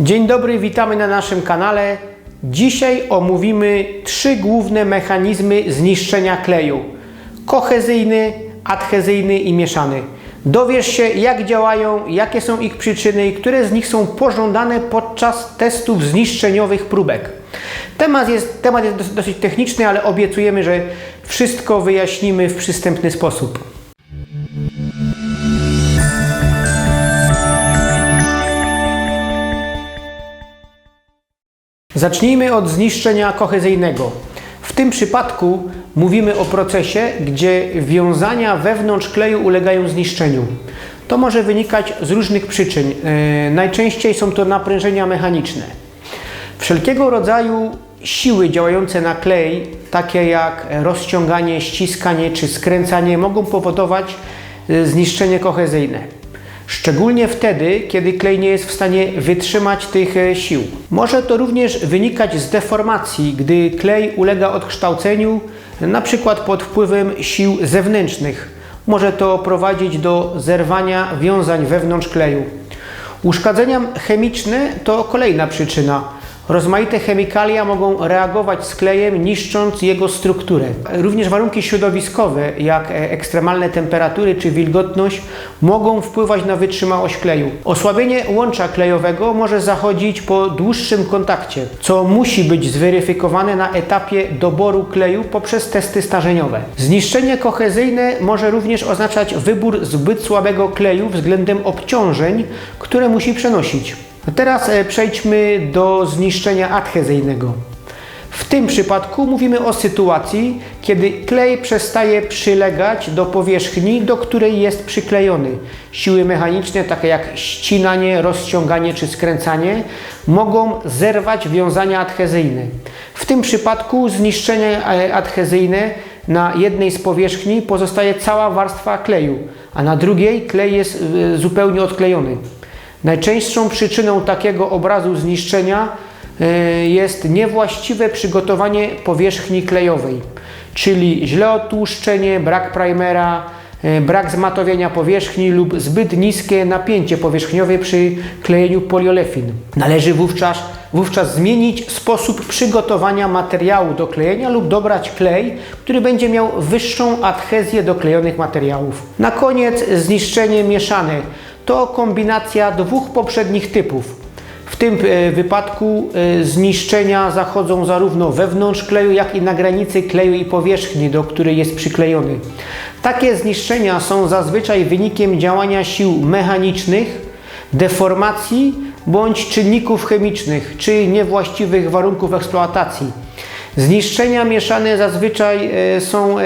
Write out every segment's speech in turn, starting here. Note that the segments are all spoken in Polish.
Dzień dobry, witamy na naszym kanale. Dzisiaj omówimy trzy główne mechanizmy zniszczenia kleju: kohezyjny, adhezyjny i mieszany. Dowiesz się, jak działają, jakie są ich przyczyny i które z nich są pożądane podczas testów zniszczeniowych próbek. Temat jest, temat jest dos- dosyć techniczny, ale obiecujemy, że wszystko wyjaśnimy w przystępny sposób. Zacznijmy od zniszczenia kohezyjnego. W tym przypadku mówimy o procesie, gdzie wiązania wewnątrz kleju ulegają zniszczeniu. To może wynikać z różnych przyczyn. Yy, najczęściej są to naprężenia mechaniczne. Wszelkiego rodzaju siły działające na klej, takie jak rozciąganie, ściskanie czy skręcanie, mogą powodować y, zniszczenie kohezyjne. Szczególnie wtedy, kiedy klej nie jest w stanie wytrzymać tych e, sił. Może to również wynikać z deformacji, gdy klej ulega odkształceniu, na przykład pod wpływem sił zewnętrznych. Może to prowadzić do zerwania wiązań wewnątrz kleju. Uszkadzenia chemiczne to kolejna przyczyna. Rozmaite chemikalia mogą reagować z klejem, niszcząc jego strukturę. Również warunki środowiskowe, jak e, ekstremalne temperatury czy wilgotność, mogą wpływać na wytrzymałość kleju. Osłabienie łącza klejowego może zachodzić po dłuższym kontakcie, co musi być zweryfikowane na etapie doboru kleju poprzez testy starzeniowe. Zniszczenie kohezyjne może również oznaczać wybór zbyt słabego kleju względem obciążeń, które musi przenosić. A teraz e, przejdźmy do zniszczenia adhezyjnego. W tym przypadku mówimy o sytuacji, kiedy klej przestaje przylegać do powierzchni, do której jest przyklejony. Siły mechaniczne, takie jak ścinanie, rozciąganie czy skręcanie, mogą zerwać wiązania adhezyjne. W tym przypadku zniszczenie e, adhezyjne na jednej z powierzchni pozostaje cała warstwa kleju, a na drugiej klej jest e, zupełnie odklejony. Najczęstszą przyczyną takiego obrazu zniszczenia e, jest niewłaściwe przygotowanie powierzchni klejowej, czyli źle odtłuszczenie, brak primera, e, brak zmatowienia powierzchni lub zbyt niskie napięcie powierzchniowe przy klejeniu poliolefin. Należy wówczas, wówczas zmienić sposób przygotowania materiału do klejenia lub dobrać klej, który będzie miał wyższą adhezję do klejonych materiałów. Na koniec zniszczenie mieszane to kombinacja dwóch poprzednich typów. W tym e, wypadku e, zniszczenia zachodzą zarówno wewnątrz kleju, jak i na granicy kleju i powierzchni, do której jest przyklejony. Takie zniszczenia są zazwyczaj wynikiem działania sił mechanicznych, deformacji bądź czynników chemicznych czy niewłaściwych warunków eksploatacji. Zniszczenia mieszane zazwyczaj e, są e,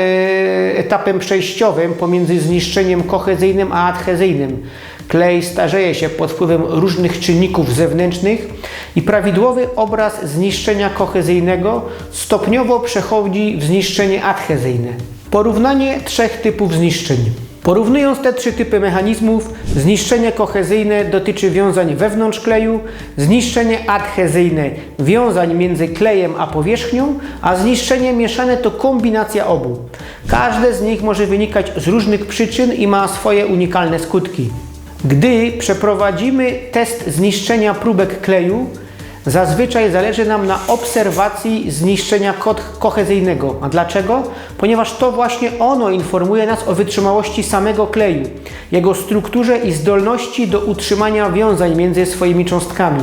etapem przejściowym pomiędzy zniszczeniem kohezyjnym a adhezyjnym. Klej starzeje się pod wpływem różnych czynników zewnętrznych i prawidłowy obraz zniszczenia kohezyjnego stopniowo przechodzi w zniszczenie adhezyjne. Porównanie trzech typów zniszczeń. Porównując te trzy typy mechanizmów, zniszczenie kohezyjne dotyczy wiązań wewnątrz kleju, zniszczenie adhezyjne wiązań między klejem a powierzchnią, a zniszczenie mieszane to kombinacja obu. Każde z nich może wynikać z różnych przyczyn i ma swoje unikalne skutki. Gdy przeprowadzimy test zniszczenia próbek kleju, Zazwyczaj zależy nam na obserwacji zniszczenia ko- kohezyjnego. A dlaczego? Ponieważ to właśnie ono informuje nas o wytrzymałości samego kleju, jego strukturze i zdolności do utrzymania wiązań między swoimi cząstkami.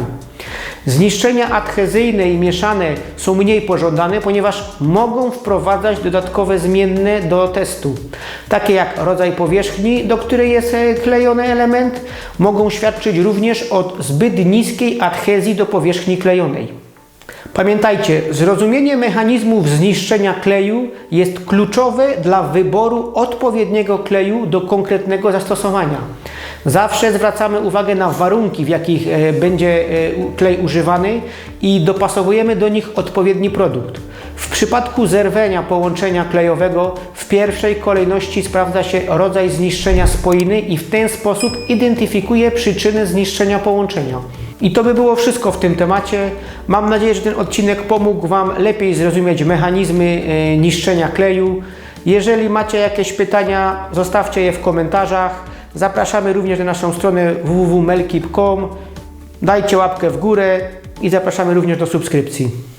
Zniszczenia adhezyjne i mieszane są mniej pożądane, ponieważ mogą wprowadzać dodatkowe zmienne do testu, takie jak rodzaj powierzchni, do której jest klejony element, mogą świadczyć również o zbyt niskiej adhezji do powierzchni klejonej. Pamiętajcie, zrozumienie mechanizmów zniszczenia kleju jest kluczowe dla wyboru odpowiedniego kleju do konkretnego zastosowania. Zawsze zwracamy uwagę na warunki, w jakich e, będzie e, klej używany i dopasowujemy do nich odpowiedni produkt. W przypadku zerwania połączenia klejowego w pierwszej kolejności sprawdza się rodzaj zniszczenia spoiny i w ten sposób identyfikuje przyczynę zniszczenia połączenia. I to by było wszystko w tym temacie. Mam nadzieję, że ten odcinek pomógł Wam lepiej zrozumieć mechanizmy e, niszczenia kleju. Jeżeli macie jakieś pytania, zostawcie je w komentarzach. Zapraszamy również na naszą stronę www.melkip.com Dajcie łapkę w górę i zapraszamy również do subskrypcji.